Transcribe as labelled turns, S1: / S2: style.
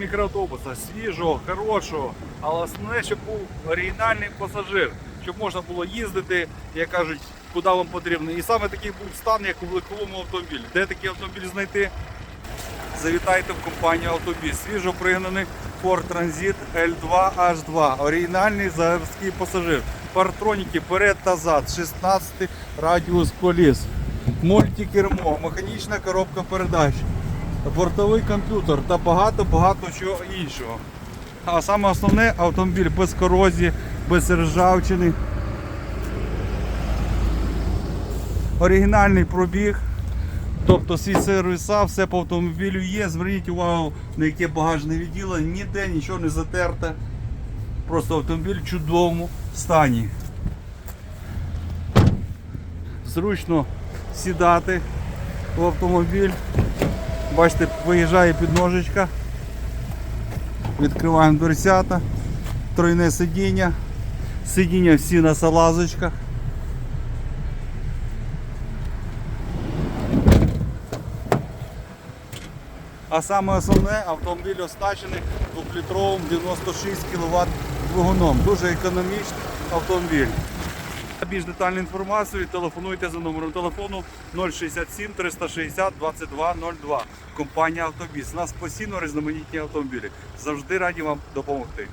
S1: мікроавтобуса, свіжого, хорошого, але основне, щоб був оригінальний пасажир, щоб можна було їздити, як кажуть, куди вам потрібно. І саме такий був стан, як у легковому автомобілі. Де такий автомобіль знайти? Завітайте в компанію Автобіс. Свіжо пригнаний Ford Transit L2H2. Оригінальний заводський пасажир. Партроніки перед та зад, 16 радіус коліс, мультикермо, механічна коробка передач, бортовий комп'ютер та багато-багато чого іншого. А саме основне автомобіль без корозії, без ржавчини. Оригінальний пробіг. Тобто всі сервіса, все по автомобілю є. Зверніть увагу, на яке багажне відділення, ніде нічого не затерте. Просто автомобіль в чудовому стані. Зручно сідати в автомобіль. Бачите, виїжджає підножечка. Відкриваємо дверцята, тройне сидіння, сидіння всі на салазочках. А саме основне автомобіль оснащений 2-літровим 96 кВт двигуном. Дуже економічний автомобіль. Більш детальну інформацію телефонуйте за номером телефону 067 360 2202. Компанія Автобіс. У нас постійно різноманітні автомобілі. Завжди раді вам допомогти.